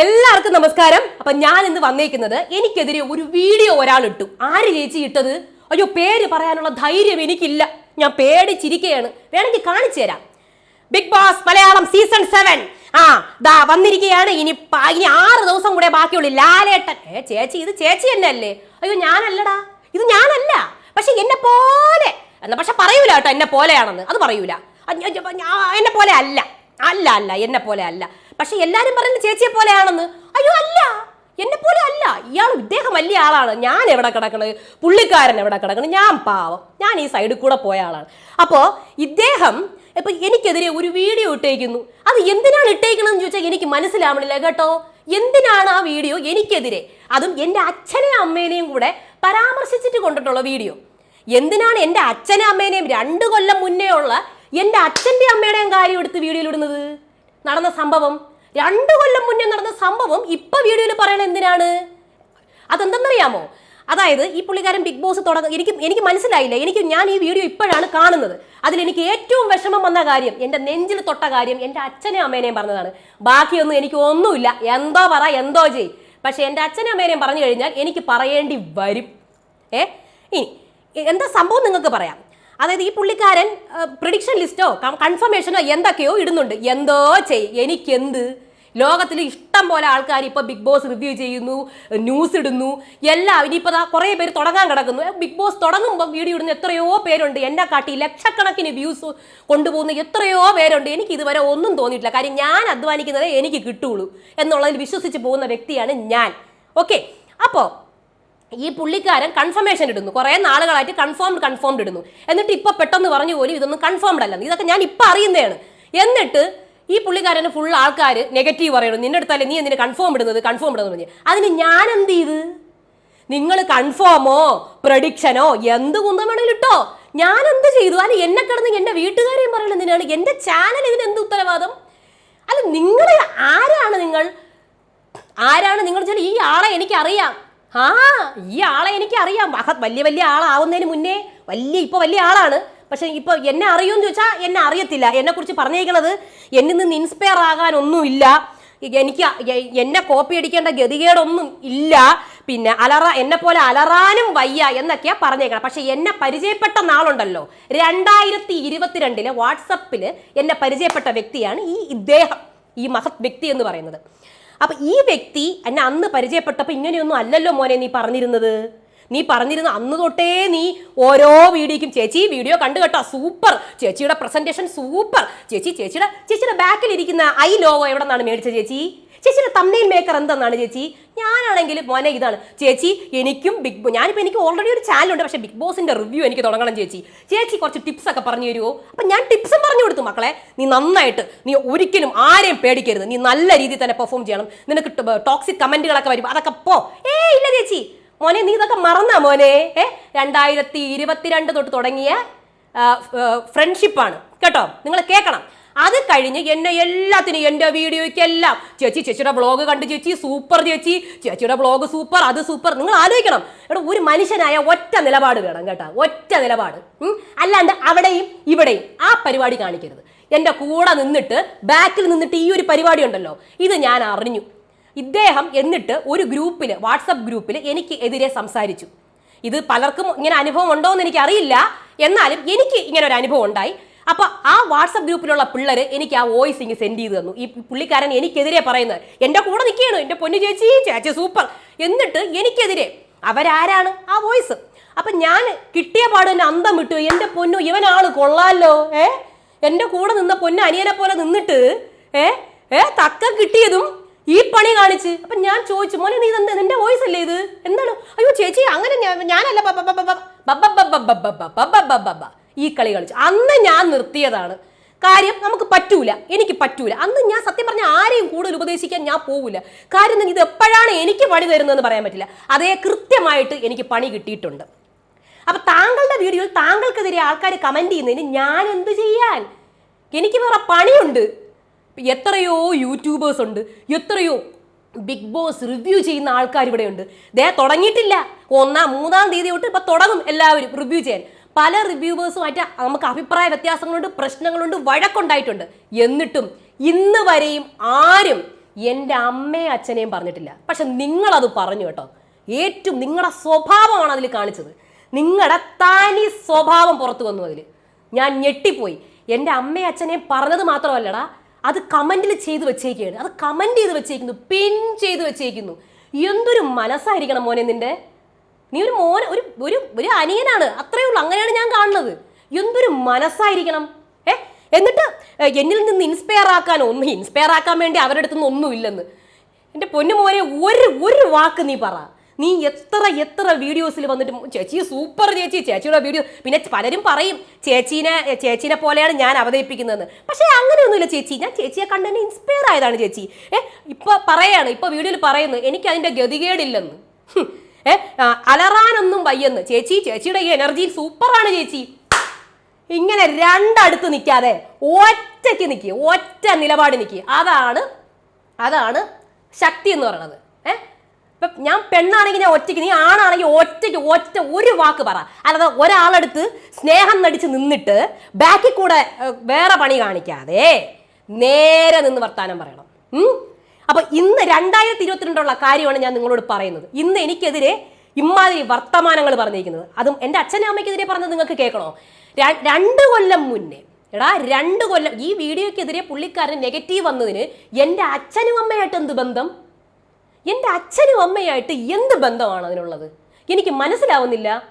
എല്ലാവർക്കും നമസ്കാരം. അപ്പൊ ഞാൻ ഇന്ന് വന്നേക്കുന്നത് എനിക്കെതിരെ ഒരു വീഡിയോ ഒരാൾ ഇട്ടു. ആര് ചേച്ചി ഇട്ടത്? അയ്യോ പേര് പറയാനുള്ള ധൈര്യം എനിക്കില്ല. ഞാൻ പേടിച്ചിരിക്കുകയാണ് വേണമെങ്കിൽ കാണിച്ചു തരാം. Bigg Boss Malayalam season seven. ആ ദാ വന്നിരിക്കുകയാണ്. ഇനി ഇനി ആറ് ദിവസം കൂടെ ബാക്കിയുള്ളൂ. ലാലേട്ടൻ. ഏ ചേച്ചി ഇത് ചേച്ചി തന്നെ അല്ലേ അയ്യോ ഞാനല്ലടാ. ഇത് ഞാനല്ല. പക്ഷെ എന്നെ പോലെ. എന്നാ പക്ഷെ പറയൂല കേട്ടോ എന്നെ പോലെയാണെന്ന്. അത് പറയൂല. എന്നെ പോലെ അല്ല. അല്ല അല്ല എന്നെ പോലെ അല്ല. പക്ഷെ എല്ലാരും പറയുന്നത് ചേച്ചിയെ പോലെയാണെന്ന്. അയ്യോ അല്ല. എന്നെ പോലെ അല്ല. ഇയാൾ ഇദ്ദേഹം വലിയ ആളാണ്. ഞാൻ എവിടെ കിടക്കണത് പുള്ളിക്കാരൻ എവിടെ കിടക്കണത് ഞാൻ പാവം. ഞാൻ ഈ സൈഡിൽ കൂടെ പോയ ആളാണ്. അപ്പോൾ ഇദ്ദേഹം ഇപ്പൊ എനിക്കെതിരെ ഒരു വീഡിയോ ഇട്ടേക്കുന്നു. അത് എന്തിനാണ് ഇട്ടേക്കണമെന്ന് ചോദിച്ചാൽ എനിക്ക് മനസ്സിലാവണില്ല കേട്ടോ. എന്തിനാണ് ആ വീഡിയോ എനിക്കെതിരെ? അതും എന്റെ അച്ഛനെയും അമ്മേനെയും കൂടെ പരാമർശിച്ചിട്ട് കൊണ്ടിട്ടുള്ള വീഡിയോ എന്തിനാണ് എന്റെ അച്ഛനെ അമ്മേനെയും രണ്ട് കൊല്ലം മുന്നേ ഉള്ള എന്റെ അച്ഛന്റെ അമ്മയുടെയും കാര്യം എടുത്ത് വീഡിയോയിൽ ഇടുന്നത്? നടന്ന സംഭവം. രണ്ടു കൊല്ലം മുന്നേ നടന്ന സംഭവം ഇപ്പൊ വീഡിയോയിൽ പറയണത് എന്തിനാണ്? അതെന്തെന്നറിയാമോ? അതായത് ഈ പുള്ളിക്കാരൻ ബിഗ് ബോസ് തുടങ്ങ എനിക്ക് എനിക്ക് മനസ്സിലായില്ല. എനിക്ക് ഞാൻ ഈ വീഡിയോ ഇപ്പോഴാണ് കാണുന്നത്. അതിൽ എനിക്ക് ഏറ്റവും വിഷമം വന്ന കാര്യം എന്റെ നെഞ്ചിൽ തൊട്ട കാര്യം എന്റെ അച്ഛനെയും അമ്മേനെയും പറഞ്ഞതാണ്. ബാക്കിയൊന്നും എനിക്ക് ഒന്നുമില്ല. എന്തോ പറ എന്തോ ചെയ്. പക്ഷേ എന്റെ അച്ഛനെയും അമ്മേനെയും പറഞ്ഞു കഴിഞ്ഞാൽ എനിക്ക് പറയേണ്ടി വരും. ഏ? ഇനി എന്താ സംഭവം നിങ്ങൾക്ക് പറയാം. അതായത് ഈ പുള്ളിക്കാരൻ പ്രിഡിക്ഷൻ ലിസ്റ്റോ കൺഫർമേഷനോ എന്തൊക്കെയോ ഇടുന്നുണ്ട്. എന്തോ ചെയ് എനിക്കെന്ത്? ലോകത്തിൽ ഇഷ്ടം പോലെ ആൾക്കാർ ഇപ്പോൾ ബിഗ് ബോസ് റിവ്യൂ ചെയ്യുന്നു ന്യൂസ് ഇടുന്നു എല്ലാം ഇനിയിപ്പോൾ കുറേ പേര് തുടങ്ങാൻ കിടക്കുന്നു. ബിഗ് ബോസ് തുടങ്ങുമ്പോൾ വീഡിയോ ഇടുന്ന എത്രയോ പേരുണ്ട്. എന്നെ കാട്ടി ലക്ഷക്കണക്കിന് വ്യൂസ് കൊണ്ടുപോകുന്ന എത്രയോ പേരുണ്ട്. എനിക്ക് ഇതുവരെ ഒന്നും തോന്നിയിട്ടില്ല. കാര്യം ഞാൻ അധ്വാനിക്കുന്നതേ എനിക്ക് കിട്ടുള്ളൂ. എന്നുള്ളതിൽ വിശ്വസിച്ച് പോകുന്ന വ്യക്തിയാണ് ഞാൻ. ഓക്കെ അപ്പോൾ ഈ പുള്ളിക്കാരൻ കൺഫർമേഷൻ ഇടുന്നു. കുറേ നാളുകളായിട്ട് കൺഫേംഡ് കൺഫേംഡ് ഇടുന്നു. എന്നിട്ട് ഇപ്പൊ പെട്ടെന്ന് പറഞ്ഞു പോലും ഇതൊന്നും കൺഫേംഡ് അല്ലെന്ന് ഇതൊക്കെ ഞാൻ ഇപ്പൊ അറിയുന്നതാണ്. എന്നിട്ട് ഈ പുള്ളിക്കാരന് ഫുൾ ആൾക്കാർ നെഗറ്റീവ് പറയണം നിന്റെ അടുത്തല്ലേ നീ എന്തിനു കൺഫേം ഇടുന്നത്? കൺഫേം ഇടുന്നത് പറഞ്ഞു. അതിന് ഞാൻ എന്ത് ചെയ്ത്? നിങ്ങൾ കൺഫേമോ പ്രഡിക്ഷനോ എന്ത് കുന്തം വേണമെങ്കിലും ഇട്ടോ. ഞാൻ എന്ത് ചെയ്തു? അല്ല എന്നെ കിടന്ന് എന്റെ വീട്ടുകാരെയും പറയണം. എന്തിനാണ്? എന്റെ ചാനൽ ഇതിന് എന്ത് ഉത്തരവാദം അല്ല നിങ്ങൾ ആരാണ് നിങ്ങൾ? ആരാണ് നിങ്ങൾ വെച്ചാൽ ഈ ആളെ എനിക്കറിയാം. ആ ഈ ആളെ എനിക്കറിയാം. മഹത് വലിയ വലിയ ആളാവുന്നതിന് മുന്നേ വലിയ ഇപ്പൊ വലിയ ആളാണ്. പക്ഷെ ഇപ്പൊ എന്നെ അറിയുമെന്ന് ചോദിച്ചാൽ എന്നെ അറിയത്തില്ല. എന്നെ കുറിച്ച് പറഞ്ഞേക്കണത് എന്നിൽ നിന്ന് ഇൻസ്പയർ ആകാനൊന്നുമില്ല. എനിക്ക് എന്നെ കോപ്പി അടിക്കേണ്ട ഗതികേടൊന്നും ഇല്ല. പിന്നെ അലറ എന്നെ പോലെ അലറാനും വയ്യ എന്നൊക്കെയാ പറഞ്ഞേക്കണം. പക്ഷെ എന്നെ പരിചയപ്പെട്ട നാളുണ്ടല്ലോ. രണ്ടായിരത്തി ഇരുപത്തിരണ്ടിൽ വാട്സപ്പിൽ എന്നെ പരിചയപ്പെട്ട വ്യക്തിയാണ് ഈ ഇദ്ദേഹം ഈ മഹത് വ്യക്തി എന്ന് പറയുന്നത്. അപ്പൊ ഈ വ്യക്തി എന്നെ അന്ന് പരിചയപ്പെട്ടപ്പോൾ ഇങ്ങനെയൊന്നും അല്ലല്ലോ മോനെ നീ പറഞ്ഞിരുന്നത്. നീ പറഞ്ഞിരുന്ന അന്ന് തൊട്ടേ നീ ഓരോ വീഡിയോക്കും ചേച്ചി വീഡിയോ കണ്ടു കേട്ടോ സൂപ്പർ. ചേച്ചിയുടെ പ്രസന്റേഷൻ സൂപ്പർ. ചേച്ചി ചേച്ചിയുടെ ചേച്ചിയുടെ ബാക്കിൽ ഇരിക്കുന്ന ഐ ലോഗോ എവിടെ നിന്നാണ് മേടിച്ചത് ചേച്ചി? ചേച്ചിയുടെ തമ്മയിൽ മേക്കർ എന്തെന്നാണ് ചേച്ചി? ഞാനാണെങ്കിൽ മോനെ ഇതാണ്. ചേച്ചി എനിക്കും ബിഗ് ഞാനിപ്പോൾ എനിക്ക് ഓൾറെഡി ഒരു ചാനൽ ഉണ്ട് പക്ഷേ ബിഗ് ബോസിന്റെ റിവ്യൂ എനിക്ക് തുടങ്ങണം ചേച്ചി. ചേച്ചി കുറച്ച് ടിപ്സ് ഒക്കെ പറഞ്ഞു തരുമോ അപ്പം ഞാൻ ടിപ്സും പറഞ്ഞു കൊടുത്തു മക്കളെ. നീ നന്നായിട്ട് നീ ഒരിക്കലും ആരെയും പേടിക്കരുത്. നീ നല്ല രീതിയിൽ തന്നെ പെർഫോം ചെയ്യണം. നിനക്ക് ടോക്സിക് കമന്റുകളൊക്കെ വരും. അതൊക്കെ പോ. ഏ ഇല്ല ചേച്ചി. മോനെ നീ ഇതൊക്കെ മറന്നാ മോനെ? ഏ? രണ്ടായിരത്തി ഇരുപത്തിരണ്ട് തൊട്ട് തുടങ്ങിയ ഫ്രണ്ട്ഷിപ്പാണ് കേട്ടോ? നിങ്ങൾ കേൾക്കണം. അത് കഴിഞ്ഞ് എന്നെ എല്ലാത്തിനും എന്റെ വീഡിയോയ്ക്കെല്ലാം ചേച്ചി ചേച്ചിയുടെ ബ്ലോഗ് കണ്ട് ചേച്ചി സൂപ്പർ ചേച്ചി. ചേച്ചിയുടെ ബ്ലോഗ് സൂപ്പർ അത് സൂപ്പർ നിങ്ങൾ ആലോചിക്കണം. എടാ ഒരു മനുഷ്യനായ ഒറ്റ നിലപാട് വേണം കേട്ടോ. ഒറ്റ നിലപാട്. അല്ലാണ്ട് അവിടെയും ഇവിടെയും ആ പരിപാടി കാണിക്കരുത്. എന്റെ കൂടെ നിന്നിട്ട് ബാക്കിൽ നിന്നിട്ട് ഈ ഒരു പരിപാടി ഉണ്ടല്ലോ. ഇത് ഞാൻ അറിഞ്ഞു. ഇദ്ദേഹം എന്നിട്ട് ഒരു ഗ്രൂപ്പിൽ വാട്സപ്പ് ഗ്രൂപ്പിൽ എനിക്ക് എതിരെ സംസാരിച്ചു. ഇത് പലർക്കും ഇങ്ങനെ അനുഭവം ഉണ്ടോ എന്ന് എനിക്ക് അറിയില്ല എന്നാലും എനിക്ക് ഇങ്ങനെ ഒരു അനുഭവം ഉണ്ടായി. അപ്പൊ ആ വാട്സപ്പ് ഗ്രൂപ്പിലുള്ള പിള്ളേര് എനിക്ക് ആ വോയിസ് ഇങ്ങ് സെൻഡ് ചെയ്ത് തന്നു ഈ പുള്ളിക്കാരൻ എനിക്കെതിരെ പറയുന്നത് എന്റെ കൂടെ നിൽക്കുകയാണ് എന്റെ പൊന്നു ചേച്ചി ചേച്ചി സൂപ്പർ എന്നിട്ട് എനിക്കെതിരെ അവരാരാണ് ആ വോയിസ് അപ്പൊ ഞാൻ കിട്ടിയ പാട് തന്നെ അന്തം വിട്ടു എന്റെ പൊന്നു ഇവനാൾ കൊള്ളാലോ ഏ എന്റെ കൂടെ നിന്ന പൊന്നു അനിയനെ പോലെ നിന്നിട്ട് ഏ ഏ തക്ക കിട്ടിയതും ഈ പണി കാണിച്ച് അപ്പൊ ഞാൻ ചോദിച്ചു മോനെ നീ എന്താ നിന്റെ വോയിസ് അല്ലേ ഇത് എന്താണ് അയ്യോ ചേച്ചി അങ്ങനെ ഞാനല്ല ബ- ഈ കളി കളിച്ചു. അന്ന് ഞാൻ നിർത്തിയതാണ്. കാര്യം നമുക്ക് പറ്റൂല. എനിക്ക് പറ്റൂല. അന്ന് ഞാൻ സത്യം പറഞ്ഞ ആരെയും കൂടുതൽ ഉപദേശിക്കാൻ ഞാൻ പോകില്ല കാര്യം ഇത് എപ്പോഴാണ് എനിക്ക് പണി തരുന്നതെന്ന് പറയാൻ പറ്റില്ല. അതേ കൃത്യമായിട്ട് എനിക്ക് പണി കിട്ടിയിട്ടുണ്ട്. അപ്പൊ താങ്കളുടെ വീഡിയോയിൽ താങ്കൾക്കെതിരെ ആൾക്കാർ കമന്റ് ചെയ്യുന്നതിന് ഞാൻ എന്ത് ചെയ്യാൻ? എനിക്ക് വേറെ പണിയുണ്ട്. എത്രയോ യൂട്യൂബേഴ്സ് ഉണ്ട്. എത്രയോ ബിഗ് ബോസ് റിവ്യൂ ചെയ്യുന്ന ആൾക്കാർ ഇവിടെയുണ്ട്. ദേ തുടങ്ങിയിട്ടില്ല. ഒന്നാം മൂന്നാം തീയതി തൊട്ട് ഇപ്പൊ തുടങ്ങും എല്ലാവരും റിവ്യൂ ചെയ്യാൻ. പല റിവ്യൂവേഴ്സുമായിട്ട് നമുക്ക് അഭിപ്രായ വ്യത്യാസങ്ങളുണ്ട് പ്രശ്നങ്ങളുണ്ട് വഴക്കുണ്ടായിട്ടുണ്ട്. എന്നിട്ടും ഇന്ന് വരെയും ആരും എന്റെ അമ്മയും അച്ഛനെയും പറഞ്ഞിട്ടില്ല. പക്ഷെ നിങ്ങളത് പറഞ്ഞു കേട്ടോ. ഏറ്റവും നിങ്ങളുടെ സ്വഭാവമാണ് അതിൽ കാണിച്ചത്. നിങ്ങളുടെ താനി സ്വഭാവം പുറത്തു വന്നു അതിൽ. ഞാൻ ഞെട്ടിപ്പോയി. എന്റെ അമ്മയും അച്ഛനെയും പറഞ്ഞത് മാത്രമല്ലടാ അത് കമന്റിൽ ചെയ്ത് വെച്ചേക്കുകയാണ് അത് കമന്റ് ചെയ്ത് വെച്ചേക്കുന്നു പിൻ ചെയ്ത് വെച്ചേക്കുന്നു. എന്തൊരു മനസ്സായിരിക്കണം മോനെ നിന്റെ നീ ഒരു മോൻ ഒരു ഒരു ഒരു അനിയനാണ്. അത്രയേ ഉള്ളൂ. അങ്ങനെയാണ് ഞാൻ കാണുന്നത്. എന്തൊരു മനസ്സായിരിക്കണം. ഏ? എന്നിട്ട് എന്നിൽ നിന്ന് ഇൻസ്പയർ ആക്കാൻ ഒന്നും ഇൻസ്പയർ ആക്കാൻ വേണ്ടി അവരുടെ അടുത്തൊന്നും ഒന്നുമില്ലെന്ന് എന്റെ പൊന്നു മോനെ ഒരു ഒരു വാക്ക് നീ പറ. നീ എത്ര എത്ര വീഡിയോസിൽ വന്നിട്ട് ചേച്ചി സൂപ്പർ ചേച്ചി ചേച്ചിയുടെ വീഡിയോ. പിന്നെ പലരും പറയും ചേച്ചീനെ ചേച്ചീനെ പോലെയാണ് ഞാൻ അവതരിപ്പിക്കുന്നതെന്ന്. പക്ഷേ അങ്ങനെയൊന്നുമില്ല ചേച്ചി. ഞാൻ ചേച്ചിയെ കണ്ട് തന്നെ ഇൻസ്പയർ ആയതാണ് ചേച്ചി. ഏ? ഇപ്പോൾ പറയാണ് ഇപ്പോൾ വീഡിയോയിൽ പറയുന്നു എനിക്ക് അതിന്റെ ഗതികേടില്ലെന്ന് ഹും. ഏ ആ, അലറാനൊന്നും വയ്യെന്ന്. ചേച്ചി ചേച്ചിയുടെ ഈ എനർജി സൂപ്പറാണ് ചേച്ചി. ഇങ്ങനെ രണ്ടടുത്ത് നിൽക്കാതെ ഒറ്റയ്ക്ക് നിൽക്കുക ഒറ്റ നിലപാട് നിൽക്കുക അതാണ് അതാണ് ശക്തി എന്ന് പറയുന്നത്. ഏ ഇപ്പം ഞാൻ പെണ്ണാണെങ്കിൽ ഞാൻ ഒറ്റയ്ക്ക് നീ ആണാണെങ്കിൽ ഒറ്റയ്ക്ക് ഒറ്റ ഒരു വാക്ക് പറ. അല്ലാതെ ഒരാളെടുത്ത് സ്നേഹം നടിച്ച് നിന്നിട്ട് ബാക്കിൽ കൂടെ വേറെ പണി കാണിക്കാതെ നേരെ നിന്ന് വർത്താനം പറയണം. ഉം? അപ്പൊ ഇന്ന് രണ്ടായിരത്തി ഇരുപത്തിരണ്ടുള്ള കാര്യമാണ് ഞാൻ നിങ്ങളോട് പറയുന്നത്. ഇന്ന് എനിക്കെതിരെ ഇമാതിരി വർത്തമാനങ്ങൾ പറഞ്ഞിരിക്കുന്നത്. അതും എന്റെ അച്ഛനും അമ്മയ്ക്കെതിരെ പറഞ്ഞത് നിങ്ങൾക്ക് കേൾക്കണോ? രണ്ട് കൊല്ലം മുന്നേ എടാ രണ്ട് കൊല്ലം ഈ വീഡിയോക്കെതിരെ പുള്ളിക്കാരൻ നെഗറ്റീവ് വന്നതിന് എന്റെ അച്ഛനും അമ്മയായിട്ട് എന്ത് ബന്ധം? എന്റെ അച്ഛനും അമ്മയായിട്ട് എന്ത് ബന്ധമാണ് അതിനുള്ളത്? എനിക്ക് മനസ്സിലാവുന്നില്ല.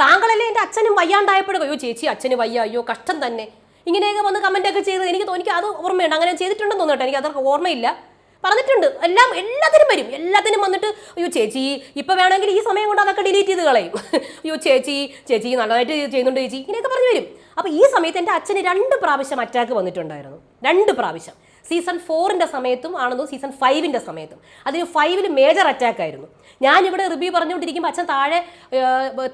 താങ്കളല്ലേ എന്റെ അച്ഛനും വയ്യാണ്ടായപ്പോഴും അയ്യോ ചേച്ചി അച്ഛന് വയ്യ അയ്യോ കഷ്ടം തന്നെ. ഇങ്ങനെയൊക്കെ വന്ന് കമന്റ് ഒക്കെ ചെയ്ത് എനിക്ക് തോന്നി- അത് ഓർമ്മയുണ്ട്. അങ്ങനെ ചെയ്തിട്ടുണ്ടെന്ന് തോന്നിട്ടോ എനിക്ക് അതൊക്കെ ഓർമ്മയില്ല. പറഞ്ഞിട്ടുണ്ട്. എല്ലാം എല്ലാത്തിനും വരും. എല്ലാത്തിനും വന്നിട്ട് അയ്യോ ചേച്ചി ഇപ്പൊ വേണമെങ്കിൽ ഈ സമയം കൊണ്ട് അതൊക്കെ ഡിലീറ്റ് ചെയ്ത് കളയും. അയ്യോ ചേച്ചി ചേച്ചി നല്ലതായിട്ട് ചെയ്യുന്നുണ്ട് ചേച്ചി. ഇങ്ങനെയൊക്കെ പറഞ്ഞു വരും. അപ്പോൾ ഈ സമയത്ത് എന്റെ അച്ഛന് രണ്ട് പ്രാവശ്യം അറ്റാക്ക് വന്നിട്ടുണ്ടായിരുന്നു. രണ്ട് പ്രാവശ്യം. സീസൺ ഫോറിന്റെ സമയത്തും ആണെന്ന് സീസൺ ഫൈവിന്റെ സമയത്തും. അതിന് ഫൈവിൽ മേജർ അറ്റാക്ക് ആയിരുന്നു. ഞാനിവിടെ റിവ്യൂ പറഞ്ഞുകൊണ്ടിരിക്കുമ്പോൾ അച്ഛൻ താഴെ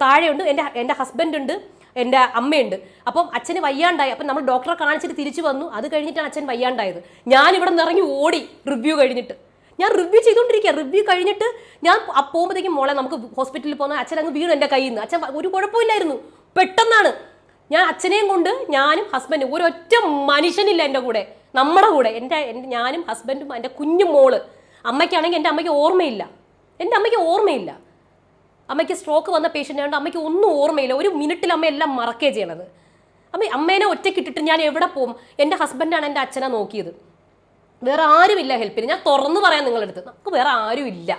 താഴെയുണ്ട്. എന്റെ എന്റെ ഹസ്ബൻഡ് ഉണ്ട്. എന്റെ അമ്മയുണ്ട്. അപ്പം അച്ഛന് വയ്യാണ്ടായി. അപ്പം നമ്മൾ ഡോക്ടറെ കാണിച്ചിട്ട് തിരിച്ചു വന്നു. അത് കഴിഞ്ഞിട്ടാണ് അച്ഛൻ വയ്യാണ്ടായത്. ഞാൻ ഇവിടെ നിന്ന് ഇറങ്ങി ഓടി റിവ്യൂ കഴിഞ്ഞിട്ട്. ഞാൻ റിവ്യൂ ചെയ്തുകൊണ്ടിരിക്കുക റിവ്യൂ കഴിഞ്ഞിട്ട് ഞാൻ പോകുമ്പോഴത്തേക്കും മോളെ നമുക്ക് ഹോസ്പിറ്റലിൽ പോകുന്ന അച്ഛൻ അങ്ങ് വീണു എന്റെ കയ്യിൽ നിന്ന് അച്ഛൻ ഒരു കുഴപ്പമില്ലായിരുന്നു. പെട്ടെന്നാണ്. ഞാൻ അച്ഛനെയും കൊണ്ട് ഞാനും ഹസ്ബൻഡും ഒരൊറ്റ മനുഷ്യനില്ല എന്റെ കൂടെ. നമ്മുടെ കൂടെ. എന്റെ എന്റെ ഞാനും ഹസ്ബൻഡും എന്റെ കുഞ്ഞു മോൾ. അമ്മയ്ക്കാണെങ്കിൽ എന്റെ അമ്മയ്ക്ക് ഓർമ്മയില്ല. എന്റെ അമ്മയ്ക്ക് ഓർമ്മയില്ല. അമ്മയ്ക്ക് സ്ട്രോക്ക് വന്ന പേഷ്യന്റ് ആയതുകൊണ്ട് അമ്മയ്ക്ക് ഒന്നും ഓർമ്മയില്ല. ഒരു മിനിറ്റിൽ അമ്മ എല്ലാം മറക്കേ ചെയ്യണത്. അമ്മ അമ്മേനെ ഒറ്റക്കിട്ടിട്ട് ഞാൻ എവിടെ പോകും എന്റെ ഹസ്ബൻഡാണ് എന്റെ അച്ഛനെ നോക്കിയത്. വേറെ ആരുമില്ല ഹെൽപ്പിന് ഞാൻ തുറന്നു പറയാം നിങ്ങളെടുത്ത്. നമുക്ക് വേറെ ആരുമില്ല.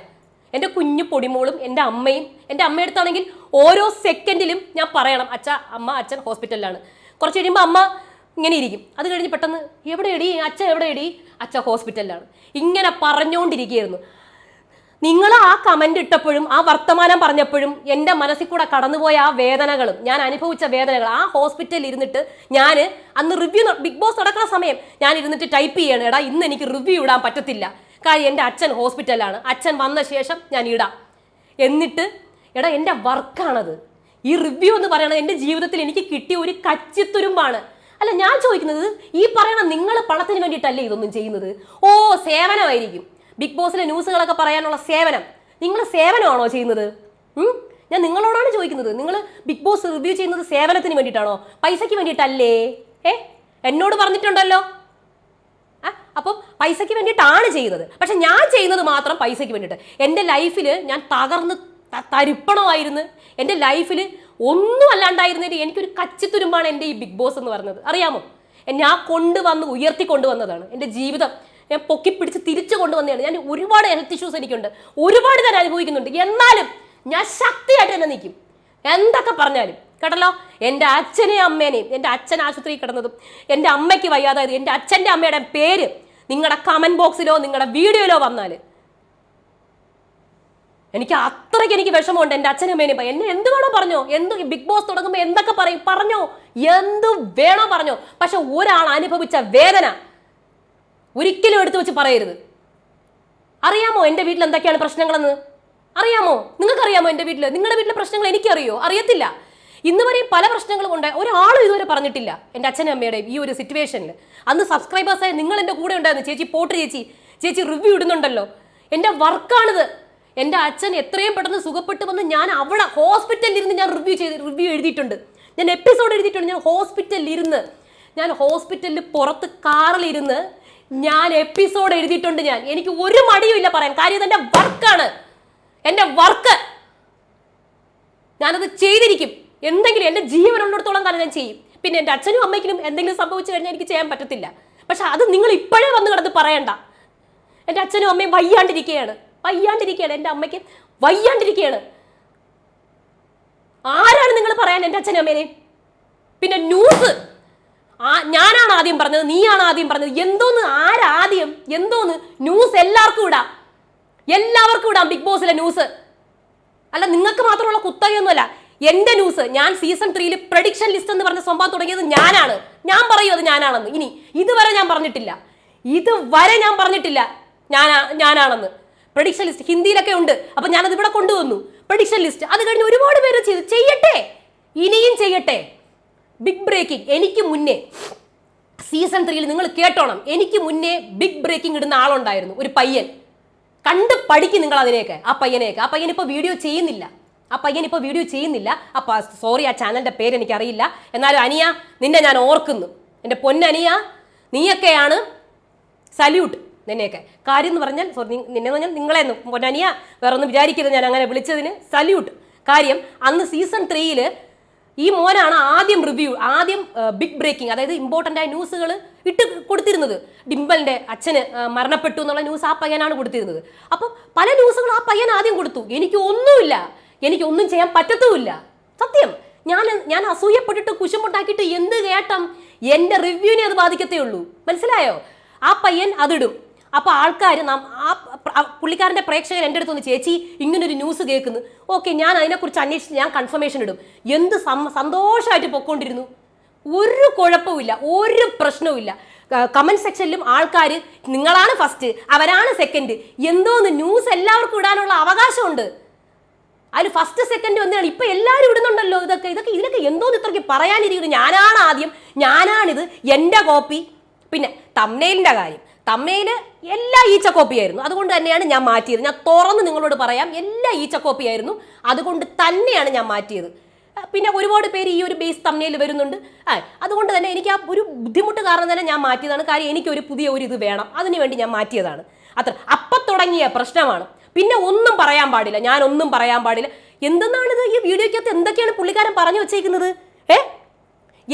എന്റെ കുഞ്ഞു പൊടിമോളും എന്റെ അമ്മയും എന്റെ അമ്മയടുത്താണെങ്കിൽ ഓരോ സെക്കൻഡിലും ഞാൻ പറയണം അച്ഛ അമ്മ അച്ഛൻ ഹോസ്പിറ്റലിലാണ്. കുറച്ച് കഴിയുമ്പോൾ അമ്മ ഇങ്ങനെ ഇരിക്കും. അത് കഴിഞ്ഞ് പെട്ടെന്ന് എവിടെ എടി അച്ഛ എവിടെ എടി അച്ഛ ഹോസ്പിറ്റലിലാണ്. ഇങ്ങനെ പറഞ്ഞുകൊണ്ടിരിക്കുകയായിരുന്നു നിങ്ങൾ ആ കമന്റ് ഇട്ടപ്പോഴും ആ വർത്തമാനം പറഞ്ഞപ്പോഴും എന്റെ മനസ്സിൽ കൂടെ കടന്നുപോയ ആ വേദനകളും ഞാൻ അനുഭവിച്ച വേദനകൾ ആ ഹോസ്പിറ്റലിൽ ഇരുന്നിട്ട് ഞാൻ അന്ന് റിവ്യൂ ബിഗ് ബോസ് നടക്കുന്ന സമയം ഞാൻ ഇരുന്നിട്ട് ടൈപ്പ് ചെയ്യണം എടാ ഇന്ന് എനിക്ക് റിവ്യൂ ഇടാൻ പറ്റത്തില്ല. കാര്യം എന്റെ അച്ഛൻ ഹോസ്പിറ്റലാണ് അച്ഛൻ വന്ന ശേഷം ഞാൻ ഇടാം. എന്നിട്ട് എടാ എന്റെ വർക്കാണത് ഈ റിവ്യൂ എന്ന് പറയുന്നത് എന്റെ ജീവിതത്തിൽ എനിക്ക് കിട്ടിയ ഒരു കച്ചിത്തുരുമ്പാണ്. അല്ല ഞാൻ ചോദിക്കുന്നത് ഈ പറയണ നിങ്ങൾ പണത്തിന് വേണ്ടിയിട്ടല്ലേ ഇതൊന്നും ചെയ്യുന്നത്? ഓ സേവനമായിരിക്കും. ബിഗ് ബോസിലെ ന്യൂസുകളൊക്കെ പറയാനുള്ള സേവനം. നിങ്ങൾ സേവനമാണോ ചെയ്യുന്നത്? ഞാൻ നിങ്ങളോടാണ് ചോദിക്കുന്നത്. നിങ്ങൾ ബിഗ് ബോസ് റിവ്യൂ ചെയ്യുന്നത് സേവനത്തിന് വേണ്ടിയിട്ടാണോ? പൈസയ്ക്ക് വേണ്ടിയിട്ടല്ലേ? ഏ? എന്നോട് പറഞ്ഞിട്ടുണ്ടല്ലോ. അപ്പം പൈസയ്ക്ക് വേണ്ടിയിട്ടാണ് ചെയ്യുന്നത്. പക്ഷെ ഞാൻ ചെയ്യുന്നത് മാത്രം പൈസയ്ക്ക് വേണ്ടിയിട്ട്. എന്റെ ലൈഫിൽ ഞാൻ തകർന്ന് തരിപ്പണമായിരുന്നു. എന്റെ ലൈഫിൽ ഒന്നും അല്ലാണ്ടായിരുന്നതിൽ എനിക്കൊരു കച്ചിത്തുരുമ്പാണ് എന്റെ ഈ ബിഗ് ബോസ് എന്ന് പറയുന്നത്. അറിയാമോ? ഞാൻ കൊണ്ടുവന്ന് ഉയർത്തി കൊണ്ടുവന്നതാണ് എന്റെ ജീവിതം ഞാൻ പൊക്കിപ്പിടിച്ച് തിരിച്ചു കൊണ്ടുവന്നതാണ്. ഞാൻ ഒരുപാട് ഹെൽത്ത് ഇഷ്യൂസ് എനിക്കുണ്ട്. ഒരുപാട് ഞാൻ അനുഭവിക്കുന്നുണ്ട്. എന്നാലും ഞാൻ ശക്തിയായിട്ട് തന്നെ നിൽക്കും. എന്തൊക്കെ പറഞ്ഞാലും. കേട്ടല്ലോ? എന്റെ അച്ഛനെയും അമ്മേനെയും എന്റെ അച്ഛൻ ആശുപത്രിയിൽ കിടന്നതും എന്റെ അമ്മയ്ക്ക് വയ്യാതായത് എന്റെ അച്ഛന്റെ അമ്മയുടെ പേര് നിങ്ങളുടെ കമന്റ് ബോക്സിലോ നിങ്ങളുടെ വീഡിയോയിലോ വന്നാൽ എനിക്ക് അത്രയ്ക്ക് എനിക്ക് വിഷമമുണ്ട് എന്റെ അച്ഛനും അമ്മേനെയും. എന്നെ എന്ത് വേണോ പറഞ്ഞോ. എന്ത് ബിഗ് ബോസ് തുടങ്ങുമ്പോൾ എന്തൊക്കെ പറയും? പറഞ്ഞോ. എന്ത് വേണോ പറഞ്ഞോ. പക്ഷെ ഒരാൾ അനുഭവിച്ച വേദന ഒരിക്കലും എടുത്തു വെച്ച് പറയരുത്. അറിയാമോ എന്റെ വീട്ടിൽ എന്തൊക്കെയാണ് പ്രശ്നങ്ങളെന്ന്? അറിയാമോ? നിങ്ങൾക്കറിയാമോ എന്റെ വീട്ടിൽ നിങ്ങളുടെ വീട്ടിലെ പ്രശ്നങ്ങൾ എനിക്കറിയോ? അറിയത്തില്ല. ഇന്ന് വരെയും പല പ്രശ്നങ്ങളും ഉണ്ട്. ഒരാളും ഇതുവരെ പറഞ്ഞിട്ടില്ല. എന്റെ അച്ഛനും അമ്മയുടെയും ഈ ഒരു സിറ്റുവേഷനിൽ അന്ന് സബ്സ്ക്രൈബേഴ്സായ നിങ്ങൾ എന്റെ കൂടെ ഉണ്ടായിരുന്നു. ചേച്ചി പോട്ട് ചേച്ചി ചേച്ചി റിവ്യൂ ഇടുന്നുണ്ടല്ലോ. എന്റെ വർക്കാണിത് എന്റെ അച്ഛൻ എത്രയും പെട്ടെന്ന് സുഖപ്പെട്ട് വന്ന് ഞാൻ അവിടെ ഹോസ്പിറ്റലിൽ ഇരുന്ന് ഞാൻ റിവ്യൂ ചെയ്ത് റിവ്യൂ എഴുതിയിട്ടുണ്ട്. ഞാൻ എപ്പിസോഡ് എഴുതിയിട്ടുണ്ട്. ഞാൻ ഹോസ്പിറ്റലിൽ ഇരുന്ന് ഞാൻ ഹോസ്പിറ്റലിൽ പുറത്ത് കാറിലിരുന്ന് ഞാൻ എപ്പിസോഡ് എഴുതിയിട്ടുണ്ട് ഞാൻ. എനിക്ക് ഒരു മടിയും ഇല്ല പറയാൻ. കാര്യം ഇത് എന്റെ വർക്കാണ് എന്റെ വർക്ക് ഞാനത് ചെയ്തിരിക്കും. എന്തെങ്കിലും എന്റെ ജീവനുള്ളിടത്തോളം കാലം ഞാൻ ചെയ്യും. പിന്നെ എന്റെ അച്ഛനും അമ്മയ്ക്കും എന്തെങ്കിലും സംഭവിച്ചു കഴിഞ്ഞാൽ എനിക്ക് ചെയ്യാൻ പറ്റത്തില്ല. പക്ഷെ അത് നിങ്ങൾ ഇപ്പോഴേ വന്ന് കിടന്ന് പറയണ്ട. എന്റെ അച്ഛനും അമ്മയും വയ്യാണ്ടിരിക്കുകയാണ് വയ്യാണ്ടിരിക്കുകയാണ് എന്റെ അമ്മയ്ക്ക് വയ്യാണ്ടിരിക്കുകയാണ് ആരാണ് നിങ്ങൾ പറയാൻ എന്റെ അച്ഛനും അമ്മേനെയും? പിന്നെ ന്യൂസ് ആ ഞാനാണ് ആദ്യം പറഞ്ഞത് നീയാണ് ആദ്യം പറഞ്ഞത്. എന്തോന്ന് ആരാദ്യം എന്തോന്ന്? ന്യൂസ് എല്ലാവർക്കും ഇടാം. എല്ലാവർക്കും ഇടാം ബിഗ് ബോസിലെ ന്യൂസ്. അല്ല നിങ്ങൾക്ക് മാത്രമുള്ള കുത്തകയൊന്നുമല്ല. എന്റെ ന്യൂസ് ഞാൻ സീസൺ ത്രീയിൽ പ്രഡിക്ഷൻ ലിസ്റ്റ് എന്ന് പറഞ്ഞ സംഭവം തുടങ്ങിയത് ഞാനാണ്. ഞാൻ പറയൂ അത് ഞാനാണെന്ന്. ഇനി ഇതുവരെ ഞാൻ പറഞ്ഞിട്ടില്ല. ഇതുവരെ ഞാൻ പറഞ്ഞിട്ടില്ല ഞാനാ ഞാനാണെന്ന്. പ്രഡിക്ഷൻ ലിസ്റ്റ് ഹിന്ദിയിലൊക്കെ ഉണ്ട്. അപ്പൊ ഞാനത് ഇവിടെ കൊണ്ടുവന്നു. Prediction list. അത് കഴിഞ്ഞ് ഒരുപാട് പേര് ചെയ്തു ചെയ്യട്ടെ. ഇനിയും ചെയ്യട്ടെ. ബിഗ് ബ്രേക്കിംഗ് എനിക്ക് മുന്നേ സീസൺ ത്രീയിൽ നിങ്ങൾ കേട്ടോണം. എനിക്ക് മുന്നേ ബിഗ് ബ്രേക്കിംഗ് ഇടുന്ന ആളുണ്ടായിരുന്നു ഒരു പയ്യൻ. കണ്ട് പഠിക്കും നിങ്ങൾ അതിനെയൊക്കെ ആ പയ്യനെയൊക്കെ. ആ പയ്യൻ ഇപ്പോൾ വീഡിയോ ചെയ്യുന്നില്ല. ആ പയ്യൻ ഇപ്പോൾ വീഡിയോ ചെയ്യുന്നില്ല. അപ്പോൾ സോറി ആ ചാനലിന്റെ പേര് എനിക്കറിയില്ല. എന്നാലും അനിയ നിന്നെ ഞാൻ ഓർക്കുന്നു. എന്റെ പൊന്നനിയ നീയൊക്കെയാണ് സല്യൂട്ട് നിന്നെയൊക്കെ. കാര്യം എന്ന് പറഞ്ഞാൽ സോറി നിന്നെ പറഞ്ഞാൽ നിങ്ങളെ പൊന്നനിയ വേറെ ഒന്നും വിചാരിക്കരുത് ഞാൻ അങ്ങനെ വിളിച്ചതിന്. സല്യൂട്ട് കാര്യം അന്ന് സീസൺ ത്രീയിൽ ഈ മോനാണ് ആദ്യം റിവ്യൂ ആദ്യം ബിഗ് ബ്രേക്കിംഗ് അതായത് ഇമ്പോർട്ടന്റ് ആയ ന്യൂസുകൾ ഇട്ട് കൊടുത്തിരുന്നത്. ഡിംബലിന്റെ അച്ഛന് മരണപ്പെട്ടു എന്നുള്ള ന്യൂസ് ആ പയ്യനാണ് കൊടുത്തിരുന്നത്. അപ്പം പല ന്യൂസുകൾ ആ പയ്യൻ ആദ്യം കൊടുത്തു. എനിക്ക് ഒന്നുമില്ല. എനിക്ക് ഒന്നും ചെയ്യാൻ പറ്റത്തുമില്ല. സത്യം. ഞാൻ ഞാൻ അസൂയപ്പെട്ടിട്ട് കുശുമുണ്ടാക്കിയിട്ട് എന്ത് കേട്ടം? എന്റെ റിവ്യൂവിനെ അത് ബാധിക്കത്തേ ഉള്ളൂ. മനസ്സിലായോ? ആ പയ്യൻ അതിടും. അപ്പോൾ ആൾക്കാർ നാം ആ പ്ര- പ്രേക്ഷകൻ എന്റെ അടുത്ത് ഒന്ന് ചേച്ചി ഇങ്ങനൊരു ന്യൂസ് കേൾക്കുന്നു. ഓക്കെ ഞാൻ അതിനെക്കുറിച്ച് അന്വേഷിച്ച് ഞാൻ കൺഫർമേഷൻ ഇടും. എന്ത് സന്തോഷമായിട്ട് പൊക്കോണ്ടിരുന്നു. ഒരു കുഴപ്പമില്ല ഒരു പ്രശ്നവുമില്ല കമന്റ് സെക്ഷനിലും ആൾക്കാർ നിങ്ങളാണ് ഫസ്റ്റ് അവരാണ് സെക്കൻഡ് എന്തോന്ന് ന്യൂസ് എല്ലാവർക്കും ഇടാനുള്ള അവകാശമുണ്ട്. അതിൽ ഫസ്റ്റ് സെക്കൻഡ് വന്നതാണ്. ഇപ്പം എല്ലാവരും ഇടുന്നുണ്ടല്ലോ ഇതൊക്കെ. ഇതൊക്കെ ഇതിനൊക്കെ എന്തോന്ന് ഇത്രയ്ക്ക് പറയാനിരിക്കുന്നു? ഞാനാണ് ആദ്യം. ഞാനാണിത് എന്റെ കോപ്പി പിന്നെ തമ്മയിലിന്റെ കാര്യം. തമ്മയിൽ എല്ലാ ഈച്ച കോപ്പിയായിരുന്നു അതുകൊണ്ട് തന്നെയാണ് ഞാൻ മാറ്റിയത്. ഞാൻ തുറന്ന് നിങ്ങളോട് പറയാം എല്ലാ ഈച്ച കോപ്പിയായിരുന്നു അതുകൊണ്ട് തന്നെയാണ് ഞാൻ മാറ്റിയത്. പിന്നെ ഒരുപാട് പേര് ഈ ഒരു ബേസ് തമ്മയിൽ വരുന്നുണ്ട്. അതുകൊണ്ട് തന്നെ എനിക്ക് ആ ഒരു ബുദ്ധിമുട്ട് കാരണം തന്നെ ഞാൻ മാറ്റിയതാണ്. കാര്യം എനിക്കൊരു പുതിയ ഒരു ഇത് വേണം. അതിനു വേണ്ടി ഞാൻ മാറ്റിയതാണ്. അത്ര. അപ്പം തുടങ്ങിയ പ്രശ്നമാണ്. പിന്നെ ഒന്നും പറയാൻ പാടില്ല. ഞാൻ ഒന്നും പറയാൻ പാടില്ല. എന്തെന്നാണിത്? ഈ വീഡിയോയ്ക്കകത്ത് എന്തൊക്കെയാണ് പുള്ളിക്കാരൻ പറഞ്ഞു വെച്ചേക്കുന്നത്? ഏ?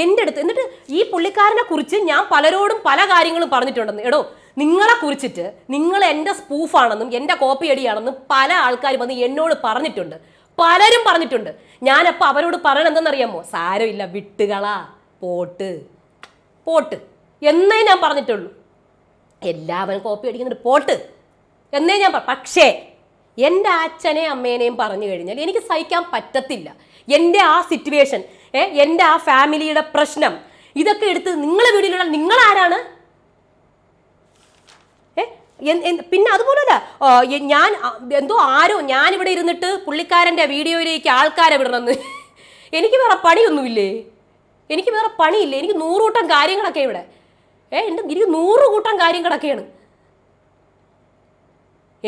എന്റെ അടുത്ത്. എന്നിട്ട് ഈ പുള്ളിക്കാരനെ കുറിച്ച് ഞാൻ പലരോടും പല കാര്യങ്ങളും പറഞ്ഞിട്ടുണ്ടെന്ന്. എടോ നിങ്ങളെ കുറിച്ചിട്ട് നിങ്ങൾ എന്റെ സ്പൂഫാണെന്നും എന്റെ കോപ്പി അടിയാണെന്നും പല ആൾക്കാർ വന്ന് എന്നോട് പറഞ്ഞിട്ടുണ്ട്. പലരും പറഞ്ഞിട്ടുണ്ട്. ഞാനപ്പോൾ അവരോട് പറയണം എന്തെന്നറിയാമോ? സാരമില്ല വിട്ടുകളാ. പോട്ട്. പോട്ട്. എന്നേ ഞാൻ പറഞ്ഞിട്ടുള്ളൂ. എല്ലാവരും കോപ്പി അടിക്കുന്നുണ്ട്. പോട്ട്. എന്നേ ഞാൻ പക്ഷേ എന്റെ അച്ഛനെയും അമ്മേനെയും പറഞ്ഞു കഴിഞ്ഞാൽ എനിക്ക് സഹിക്കാൻ പറ്റത്തില്ല. എന്റെ ആ സിറ്റുവേഷൻ എന്റെ ആ ഫാമിലിയുടെ പ്രശ്നം ഇതൊക്കെ എടുത്ത് നിങ്ങളെ വീട്ടിലുള്ള നിങ്ങളാരാണ്? പിന്നെ അതുപോലല്ല ഞാൻ എന്തോ ആരോ ഞാൻ ഇവിടെ ഇരുന്നിട്ട് പുള്ളിക്കാരന്റെ വീഡിയോയിലേക്ക് ആൾക്കാരെ വിടണമെന്ന്. എനിക്ക് വേറെ പണിയൊന്നുമില്ലേ? എനിക്ക് വേറെ പണിയില്ല? എനിക്ക് നൂറുകൂട്ടം കാര്യങ്ങളൊക്കെ ഇവിടെ. ഏ എന്റെ എനിക്ക് നൂറ് കൂട്ടം കാര്യങ്ങളൊക്കെയാണ്.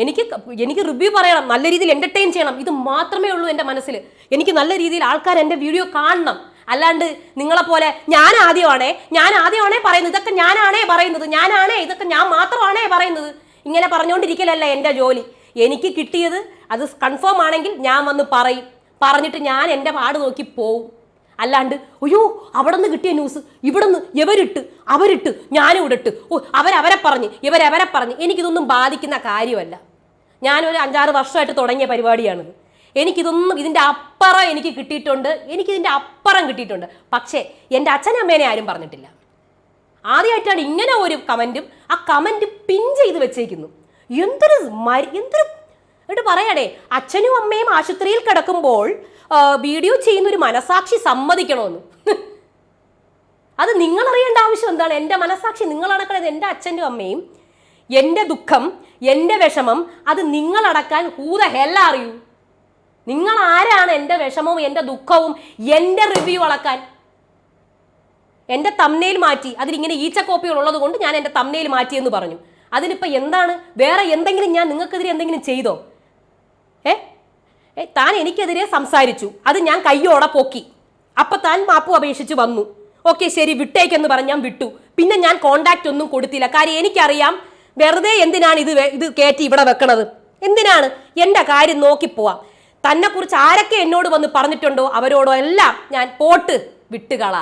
എനിക്ക് എനിക്ക് റിവ്യൂ പറയണം നല്ല രീതിയിൽ എന്റർടൈൻ ചെയ്യണം. ഇത് മാത്രമേ ഉള്ളൂ എന്റെ മനസ്സിൽ. എനിക്ക് നല്ല രീതിയിൽ ആൾക്കാർ എന്റെ വീഡിയോ കാണണം. അല്ലാണ്ട് നിങ്ങളെപ്പോലെ ഞാൻ ആദ്യമാണേ ഞാൻ ആദ്യമാണേ പറയുന്നത് ഇതൊക്കെ ഞാനാണേ പറയുന്നത് ഞാനാണേ ഇതൊക്കെ ഞാൻ മാത്രമാണേ പറയുന്നത്. ഇങ്ങനെ പറഞ്ഞുകൊണ്ടിരിക്കലല്ല എന്റെ ജോലി. എനിക്ക് കിട്ടിയത് അത് കൺഫേം ആണെങ്കിൽ ഞാൻ വന്ന് പറയും. പറഞ്ഞിട്ട് ഞാൻ എന്റെ പാട് നോക്കി പോവും. അല്ലാണ്ട് അയ്യോ അവിടെ നിന്ന് കിട്ടിയ ന്യൂസ് ഇവിടെ നിന്ന് ഇവരിട്ട് അവരിട്ട് ഞാനും ഇടട്ട് ഓ അവരവരെ പറഞ്ഞ് ഇവരവരെ പറഞ്ഞ്. എനിക്കിതൊന്നും ബാധിക്കുന്ന കാര്യമല്ല. ഞാനൊരു അഞ്ചാറ് വർഷമായിട്ട് തുടങ്ങിയ പരിപാടിയാണിത്. എനിക്കിതൊന്നും ഇതിന്റെ അപ്പുറം എനിക്ക് കിട്ടിയിട്ടുണ്ട്. എനിക്കിതിന്റെ അപ്പുറം കിട്ടിയിട്ടുണ്ട്. പക്ഷേ എന്റെ അച്ഛനമ്മേനെ ആരും പറഞ്ഞിട്ടില്ല. ആദ്യമായിട്ടാണ് ഇങ്ങനെ ഒരു കമന്റും ആ കമന്റ് പിൻ ചെയ്ത് വെച്ചേക്കുന്നു. എന്തൊരു മരി എന്തൊരു എന്നിട്ട് പറയടേ അച്ഛനും അമ്മയും ആശുപത്രിയിൽ കിടക്കുമ്പോൾ വീഡിയോ ചെയ്യുന്ന ഒരു മനസാക്ഷി സമ്മതിക്കണമെന്ന് അത് നിങ്ങൾ അറിയേണ്ട ആവശ്യം എന്താണ്? എന്റെ മനസാക്ഷി നിങ്ങളടക്കണത് എന്റെ അച്ഛന്റെ അമ്മയും. എന്റെ ദുഃഖം എന്റെ വിഷമം അത് നിങ്ങളടക്കാൻ ഹൂത ഹെല്ല അറിയൂ നിങ്ങൾ ആരാണ് എന്റെ വിഷമവും എന്റെ ദുഃഖവും എന്റെ റിവ്യൂ അളക്കാൻ? എന്റെ തമ്മനയിൽ മാറ്റി. അതിലിങ്ങനെ ഈച്ച കോപ്പികൾ ഉള്ളത് കൊണ്ട് ഞാൻ എന്റെ തമ്മനയിൽ മാറ്റി എന്ന് പറഞ്ഞു. അതിലിപ്പോൾ എന്താണ്? വേറെ എന്തെങ്കിലും ഞാൻ നിങ്ങൾക്കെതിരെ എന്തെങ്കിലും ചെയ്തോ? ഏ? താൻ എനിക്കെതിരെ സംസാരിച്ചു. അത് ഞാൻ കയ്യോടെ പൊക്കി. അപ്പം താൻ മാപ്പു അപേക്ഷിച്ച് വന്നു. ഓക്കെ ശരി വിട്ടേക്കെന്ന് പറഞ്ഞ് ഞാൻ വിട്ടു. പിന്നെ ഞാൻ കോണ്ടാക്ട് ഒന്നും കൊടുത്തില്ല. കാര്യം എനിക്കറിയാം വെറുതെ എന്തിനാണ് ഇത് ഇത് കയറ്റി ഇവിടെ വെക്കണത്? എന്തിനാണ്? എന്റെ കാര്യം നോക്കി പോവാം തന്നെ കുറിച്ച് ആരൊക്കെ എന്നോട് വന്ന് പറഞ്ഞിട്ടുണ്ടോ അവരോടോ എല്ലാം ഞാൻ പോട്ട് വിട്ടുകള.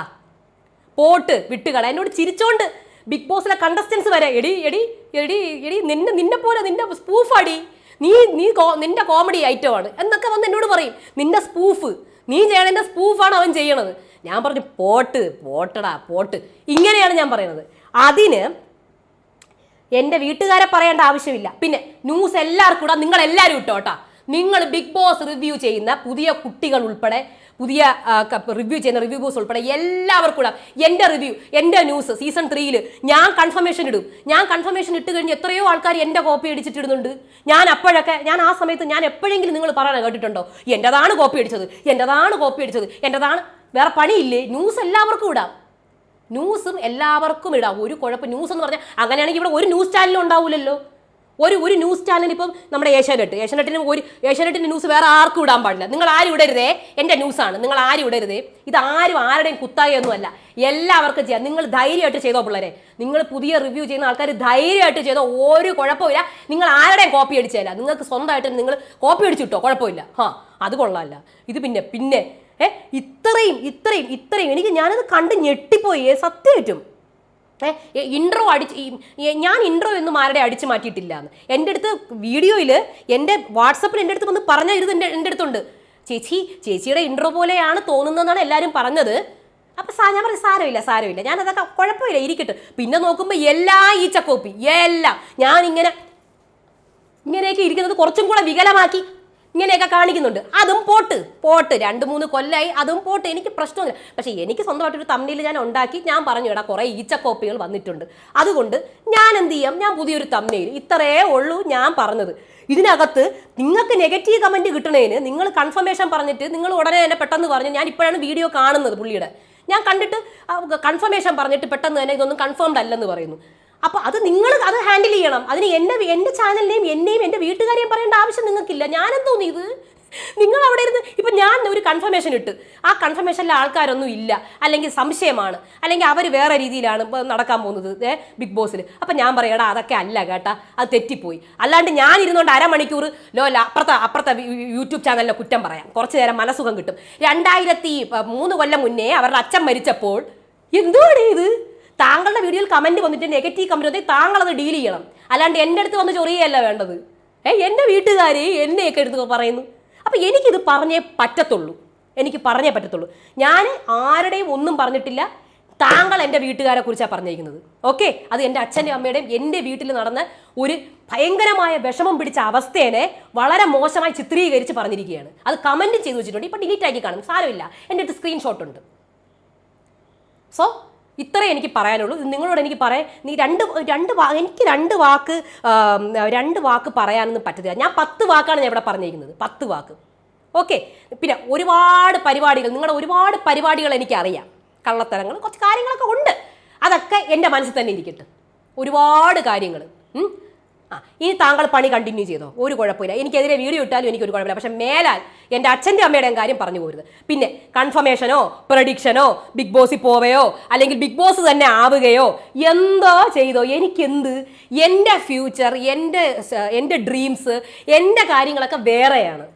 പോട്ട് വിട്ടുകള. എന്നോട് ചിരിച്ചോണ്ട് ബിഗ് ബോസിലെ കണ്ടസ്റ്റൻസ് വരെ എടി എടി എടി എടി നിന്നെ നിന്നെ പോലെ നിന്റെ സ്പൂഫാടി നീ നീ നിന്റെ കോമഡി ഐറ്റമാണ് എന്നൊക്കെ വന്ന് എന്നോട് പറയും. നിന്റെ സ്പൂഫ് നീ ചെയ്യണതിന്റെ സ്പൂഫാണ് അവൻ ചെയ്യണത്. ഞാൻ പറഞ്ഞു പോട്ട് പോട്ടടാ പോട്ട്. ഇങ്ങനെയാണ് ഞാൻ പറയുന്നത് അതിന് എന്റെ വീട്ടുകാരെ പറയേണ്ട ആവശ്യമില്ല. പിന്നെ ന്യൂസ് എല്ലാവർക്കും കൂടെ നിങ്ങൾ ഇട്ടോ ഇട്ടോട്ടാ നിങ്ങൾ ബിഗ് ബോസ് റിവ്യൂ ചെയ്യുന്ന പുതിയ കുട്ടികൾ ഉൾപ്പെടെ പുതിയ റിവ്യൂ ചെയ്യുന്ന റിവ്യൂ ബോസ് ഉൾപ്പെടെ എല്ലാവർക്കും കൂടെ എന്റെ റിവ്യൂ എന്റെ ന്യൂസ് സീസൺ ത്രീയിൽ ഞാൻ കൺഫർമേഷൻ ഇടും. ഞാൻ കൺഫർമേഷൻ ഇട്ട് കഴിഞ്ഞ് എത്രയോ ആൾക്കാർ എന്റെ കോപ്പി അടിച്ചിട്ടിടുന്നുണ്ട്. ഞാൻ അപ്പോഴൊക്കെ ഞാൻ ആ സമയത്ത് ഞാൻ എപ്പോഴെങ്കിലും നിങ്ങൾ പറയണ കേട്ടിട്ടുണ്ടോ? എന്റെതാണ് കോപ്പി അടിച്ചത് എന്റെതാണ് കോപ്പി അടിച്ചത് എന്റെതാണ് വേറെ പണിയില്ലേ? ന്യൂസ് എല്ലാവർക്കും ഇടാം. ന്യൂസും എല്ലാവർക്കും ഇടാം. ഒരു കുഴപ്പം ന്യൂസ് എന്ന് പറഞ്ഞാൽ അങ്ങനെയാണെങ്കിൽ ഇവിടെ ഒരു ന്യൂസ് ചാനലും ഉണ്ടാവില്ലല്ലോ ഒരു ഒരു ന്യൂസ് ചാനൽ ഇപ്പം നമ്മുടെ ഏഷ്യാനെറ്റ്. ഏഷ്യാനെറ്റിന് ഒരു ഏഷ്യാനെറ്റിന്റെ ന്യൂസ് വേറെ ആർക്കും ഇടാൻ പാടില്ല. നിങ്ങൾ ആരും ഇടരുതേ. എന്റെ ന്യൂസാണ് നിങ്ങൾ ആരും ഇടരുതേ. ഇത് ആരും ആരുടെയും കുത്തായൊന്നുമല്ല എല്ലാവർക്കും ചെയ്യാം. നിങ്ങൾ ധൈര്യമായിട്ട് ചെയ്തോ പിള്ളേരെ. നിങ്ങൾ പുതിയ റിവ്യൂ ചെയ്യുന്ന ആൾക്കാർ ധൈര്യമായിട്ട് ചെയ്തോ. ഒരു കുഴപ്പമില്ല. നിങ്ങൾ ആരുടെയും കോപ്പി അടിച്ചതല്ല നിങ്ങൾക്ക് സ്വന്തമായിട്ട് നിങ്ങൾ കോപ്പി അടിച്ചിട്ടോ? കുഴപ്പമില്ല. ഹാ അത് കൊള്ളാമല്ല ഇത് പിന്നെ പിന്നെ ഏ ഇത്രയും ഇത്രയും ഇത്രയും എനിക്ക് ഞാനത് കണ്ട് ഞെട്ടിപ്പോയി. സത്യമായിട്ടും ഇൻട്രോ അടിച്ച് ഞാൻ ഇൻട്രോ എന്നും ആരുടെ അടിച്ചു മാറ്റിയിട്ടില്ല എന്ന് എന്റെ അടുത്ത് വീഡിയോയിൽ എന്റെ വാട്സപ്പിൽ എന്റെ അടുത്ത് വന്ന് പറഞ്ഞ ഇത് എന്റെ എന്റെ അടുത്തുണ്ട്. ചേച്ചി ചേച്ചിയുടെ ഇൻട്രോ പോലെയാണ് തോന്നുന്നതെന്നാണ് എല്ലാവരും പറഞ്ഞത്. അപ്പം സാ ഞാൻ പറഞ്ഞു സാരമില്ല സാരമില്ല. ഞാൻ അതൊക്കെ കുഴപ്പമില്ല ഇരിക്കട്ടെ. പിന്നെ നോക്കുമ്പോൾ എല്ലാ ഈ ചക്കോപ്പി എല്ലാം. ഞാനിങ്ങനെ ഇങ്ങനെയൊക്കെ ഇരിക്കുന്നത് കുറച്ചും കൂടെ വികലമാക്കി ഇങ്ങനെയൊക്കെ കാണിക്കുന്നുണ്ട്. അതും പോട്ട്. പോട്ട്. രണ്ട് മൂന്ന് കൊല്ലായി അതും പോട്ട്. എനിക്ക് പ്രശ്നമില്ല. പക്ഷേ എനിക്ക് സ്വന്തമായിട്ടൊരു തമ്മിൽ ഞാൻ ഉണ്ടാക്കി. ഞാൻ പറഞ്ഞു ഇടാ കുറേ ഈച്ച കോപ്പികൾ വന്നിട്ടുണ്ട്. അതുകൊണ്ട് ഞാൻ എന്ത് ചെയ്യാം? ഞാൻ പുതിയൊരു തമ്മിൽ ഇത്രയേ ഉള്ളൂ ഞാൻ പറഞ്ഞത്. ഇതിനകത്ത് നിങ്ങൾക്ക് നെഗറ്റീവ് കമന്റ് കിട്ടണേന് നിങ്ങൾ കൺഫർമേഷൻ പറഞ്ഞിട്ട് നിങ്ങൾ ഉടനെ തന്നെ പെട്ടെന്ന് പറഞ്ഞു ഞാൻ ഇപ്പോഴാണ് വീഡിയോ കാണുന്നത് പുള്ളിയുടെ. ഞാൻ കണ്ടിട്ട് കൺഫർമേഷൻ പറഞ്ഞിട്ട് പെട്ടെന്ന് തന്നെ ഇതൊന്നും കൺഫേംഡ് അല്ലെന്ന് പറയുന്നു. അപ്പൊ അത് നിങ്ങൾ അത് ഹാൻഡിൽ ചെയ്യണം. അതിന് എന്നെ എന്റെ ചാനലിനെയും എന്നെയും എന്റെ വീട്ടുകാരെയും പറയേണ്ട ആവശ്യം നിങ്ങൾക്കില്ല. ഞാനെന്ന് നീ ഇത്? നിങ്ങൾ അവിടെ ഇരുന്ന് ഇപ്പൊ ഞാൻ ഒരു കൺഫർമേഷൻ ഇട്ട്. ആ കൺഫർമേഷനിലെ ആൾക്കാരൊന്നും ഇല്ല. അല്ലെങ്കിൽ സംശയമാണ്. അല്ലെങ്കിൽ അവർ വേറെ രീതിയിലാണ് നടക്കാൻ പോകുന്നത് ബിഗ് ബോസിൽ അപ്പൊ ഞാൻ പറയടാ അതൊക്കെ അല്ല കേട്ടാ. അത് തെറ്റിപ്പോയി. അല്ലാണ്ട് ഞാൻ ഇരുന്നുകൊണ്ട് അരമണിക്കൂർ ലോ അപ്പുറത്തെ അപ്പുറത്തെ യൂട്യൂബ് ചാനലിനെ കുറ്റം പറയാം. കുറച്ച് നേരം മനസ്സുഖം കിട്ടും. രണ്ടായിരത്തി മൂന്ന് കൊല്ലം മുന്നേ അവരുടെ അച്ഛൻ മരിച്ചപ്പോൾ എന്തുവാണ് ഇത്? താങ്കളുടെ വീഡിയോയിൽ കമന്റ് വന്നിട്ട് നെഗറ്റീവ് കമന്റ് വന്നിട്ട് താങ്കൾ അത് ഡീൽ ചെയ്യണം. അല്ലാണ്ട് എന്റെ അടുത്ത് വന്ന് ചൊറിയല്ല വേണ്ടത്. ഏ എന്റെ വീട്ടുകാർ എന്നെയൊക്കെ എടുത്ത് പറയുന്നു. അപ്പോൾ എനിക്കിത് പറഞ്ഞേ പറ്റത്തുള്ളൂ. എനിക്ക് പറഞ്ഞേ പറ്റത്തുള്ളൂ. ഞാൻ ആരുടെയും ഒന്നും പറഞ്ഞിട്ടില്ല. താങ്കൾ എന്റെ വീട്ടുകാരെ കുറിച്ചാണ് പറഞ്ഞിരിക്കുന്നത് ഓക്കെ? അത് എന്റെ അച്ഛന്റെയും അമ്മയുടെയും എന്റെ വീട്ടിൽ നടന്ന ഒരു ഭയങ്കരമായ വിഷമം പിടിച്ച അവസ്ഥേനെ വളരെ മോശമായി ചിത്രീകരിച്ച് പറഞ്ഞിരിക്കുകയാണ്. അത് കമന്റ് ചെയ്ത് വെച്ചിട്ടുണ്ട്. ഇപ്പം ഡിലീറ്റ് ആക്കി കാണും. സാരമില്ല. എന്റെ അടുത്ത് സ്ക്രീൻഷോട്ടുണ്ട് സോ ഇത്രേ എനിക്ക് പറയാനുള്ളൂ. നിങ്ങളോട് എനിക്ക് പറയാൻ നീ രണ്ട് രണ്ട് എനിക്ക് രണ്ട് വാക്ക് രണ്ട് വാക്ക് പറയാനൊന്നും പറ്റത്തില്ല. ഞാൻ പത്ത് വാക്കാണ് ഞാൻ ഇവിടെ പറഞ്ഞിരിക്കുന്നത്. പത്ത് വാക്ക്. ഓക്കെ? പിന്നെ ഒരുപാട് പരിപാടികൾ നിങ്ങളുടെ ഒരുപാട് പരിപാടികൾ എനിക്കറിയാം. കള്ളത്തരങ്ങൾ കുറച്ച് കാര്യങ്ങളൊക്കെ ഉണ്ട്. അതൊക്കെ എന്റെ മനസ്സിൽ തന്നെ ഇരിക്കട്ടെ. ഒരുപാട് കാര്യങ്ങൾ. ആ ഇനി താങ്കൾ പണി കണ്ടിന്യൂ ചെയ്തോ? ഒരു കുഴപ്പമില്ല. എനിക്കെതിരെ വീഡിയോ ഇട്ടാലും എനിക്കൊരു കുഴപ്പമില്ല. പക്ഷെ മേലാൽ എന്റെ അച്ഛന്റെ അമ്മയുടെയും കാര്യം പറഞ്ഞു പോരുത്. പിന്നെ കൺഫർമേഷനോ പ്രഡിക്ഷനോ ബിഗ് ബോസിൽ പോവുകയോ അല്ലെങ്കിൽ ബിഗ് ബോസ് തന്നെ ആവുകയോ എന്തോ ചെയ്തോ? എനിക്കെന്ത്? എന്റെ ഫ്യൂച്ചർ എന്റെ എന്റെ ഡ്രീംസ് എന്റെ കാര്യങ്ങളൊക്കെ വേറെയാണ്.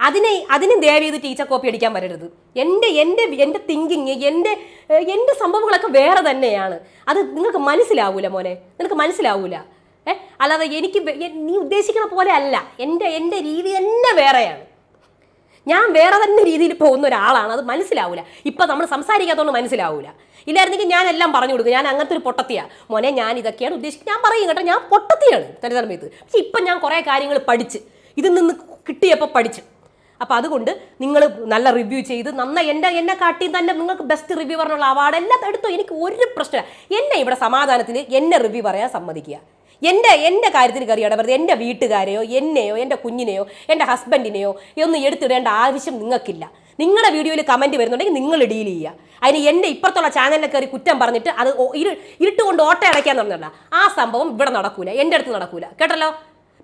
അതിനെ അതിന് ദയവീത് ടീച്ചർ കോപ്പി അടിക്കാൻ വരരുത്. എന്റെ എന്റെ എന്റെ തിങ്കിങ് എന്റെ എന്റെ സംഭവങ്ങളൊക്കെ വേറെ തന്നെയാണ്. അത് നിങ്ങൾക്ക് മനസ്സിലാവൂല മോനെ. നിങ്ങൾക്ക് മനസ്സിലാവൂല. ഏ? അല്ലാതെ എനിക്ക് നീ ഉദ്ദേശിക്കുന്ന പോലെ അല്ല. എന്റെ എന്റെ രീതി തന്നെ വേറെയാണ്. ഞാൻ വേറെ തന്നെ രീതിയിൽ പോകുന്ന ഒരാളാണ്. അത് മനസ്സിലാവില്ല ഇപ്പം നമ്മൾ സംസാരിക്കാത്തതുകൊണ്ട് മനസ്സിലാവില്ല ഇല്ലായിരുന്നെങ്കിൽ ഞാൻ എല്ലാം പറഞ്ഞു കൊടുക്കും. ഞാൻ അങ്ങനത്തെ ഒരു പൊട്ടത്തിയാണ് മോനെ ഞാൻ ഇതൊക്കെയാണ് ഉദ്ദേശിക്കുന്നത്. ഞാൻ പറയും കേട്ടോ. ഞാൻ പൊട്ടത്തിയാണ് ചില സമയത്ത്. പക്ഷെ ഇപ്പം ഞാൻ കുറേ കാര്യങ്ങൾ പഠിച്ച് ഇതിൽ നിന്ന് കിട്ടിയപ്പോൾ പഠിച്ച്. അപ്പോൾ അതുകൊണ്ട് നിങ്ങൾ നല്ല റിവ്യൂ ചെയ്ത് നന്നായി എന്റെ എന്നെ കാട്ടി തന്നെ നിങ്ങൾക്ക് ബെസ്റ്റ് റിവ്യൂ പറഞ്ഞുള്ള അവാർഡ് എല്ലാം എടുത്തോ. എനിക്ക് ഒരു പ്രശ്നമില്ല. എന്നെ ഇവിടെ സമാധാനത്തിന് എന്നെ റിവ്യൂ പറയാൻ സമ്മതിക്കുക. എന്റെ എന്റെ കാര്യത്തിൽ കയറി ഇടപെടുന്നത് എന്റെ വീട്ടുകാരെയോ എന്നെയോ എന്റെ കുഞ്ഞിനെയോ എന്റെ ഹസ്ബൻഡിനെയോ ഒന്നും എടുത്തിടേണ്ട ആവശ്യം നിങ്ങൾക്കില്ല. നിങ്ങളുടെ വീഡിയോയിൽ കമന്റ് വരുന്നുണ്ടെങ്കിൽ നിങ്ങൾ ഡീൽ ചെയ്യുക. അതിന് എന്റെ ഇപ്പുറത്തുള്ള ചാനലിൽ കയറി കുറ്റം പറഞ്ഞിട്ട് അത് ഇരു ഇരുട്ട് കൊണ്ട് ഓട്ട അടയ്ക്കാൻ ആ സംഭവം ഇവിടെ നടക്കൂല എന്റെ അടുത്ത് നടക്കൂല. കേട്ടല്ലോ?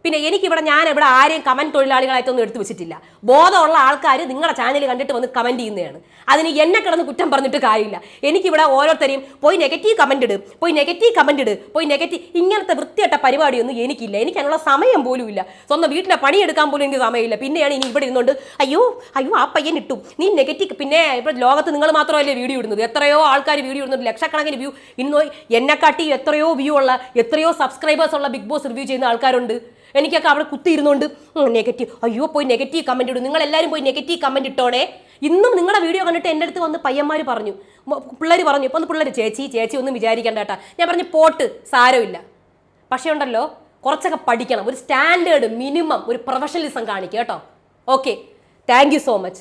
പിന്നെ എനിക്കിവിടെ ഞാൻ ഇവിടെ ആരെയും കമന്റ് തൊഴിലാളികളായിട്ടൊന്നും എടുത്തു വെച്ചിട്ടില്ല. ബോധമുള്ള ആൾക്കാർ നിങ്ങളുടെ ചാനൽ കണ്ടിട്ട് വന്ന് കമന്റ് ചെയ്യുന്നതാണ്. അതിന് എന്നെ കിടന്ന് കുറ്റം പറഞ്ഞിട്ട് കാര്യമില്ല. എനിക്കിവിടെ ഓരോരുത്തരെയും പോയി നെഗറ്റീവ് കമന്റ് ഇട് പോയി നെഗറ്റീവ് കമന്റ് ഇട് പോയി നെഗറ്റീവ് ഇങ്ങനത്തെ വൃത്തിയട്ട പരിപാടിയൊന്നും എനിക്കില്ല. എനിക്ക് അതിനുള്ള സമയം പോലും ഇല്ല. സ്വന്തം വീട്ടിലെ പണിയെടുക്കാൻ പോലും എനിക്ക് സമയമില്ല. പിന്നെയാണ് ഇനി ഇവിടെ ഇരുന്നുകൊണ്ട് അയ്യോ അയ്യോ ആ പയ്യൻ ഇട്ടു. നീ നെഗറ്റീവ് പിന്നെ ഇപ്പോൾ ലോകത്ത് നിങ്ങൾ മാത്രമല്ലേ വീഡിയോ ഇടുന്നത്? എത്രയോ ആൾക്കാർ വീഡിയോ ഇടുന്നുണ്ട്. ലക്ഷക്കണക്കിന് വ്യൂ ഇന്ന് എന്നെക്കാട്ടി എത്രയോ വ്യൂ ഉള്ള എത്രയോ സബ്സ്ക്രൈബേഴ്സ് ഉള്ള ബിഗ് ബോസ് റിവ്യൂ ചെയ്യുന്ന ആൾക്കാരുണ്ട്. എനിക്കൊക്കെ അവിടെ കുത്തിയിരുന്നുകൊണ്ട് നെഗറ്റീവ് അയ്യോ പോയി നെഗറ്റീവ് കമന്റ് ഇടും. നിങ്ങളെല്ലാവരും പോയി നെഗറ്റീവ് കമന്റ് ഇട്ടോണേ. ഇന്നും നിങ്ങളുടെ വീഡിയോ കണ്ടിട്ട് എന്റെ അടുത്ത് വന്ന് പയ്യന്മാർ പറഞ്ഞു. പിള്ളേർ പറഞ്ഞു. ഇപ്പം പിള്ളേർ ചേച്ചി ചേച്ചി ഒന്നും വിചാരിക്കണ്ട കേട്ടാ. ഞാൻ പറഞ്ഞു പോട്ട് സാരമില്ല. പക്ഷേ ഉണ്ടല്ലോ കുറച്ചൊക്കെ പഠിക്കണം. ഒരു സ്റ്റാൻഡേർഡ് മിനിമം ഒരു പ്രൊഫഷണലിസം കാണിക്കുക കേട്ടോ. Okay thank so much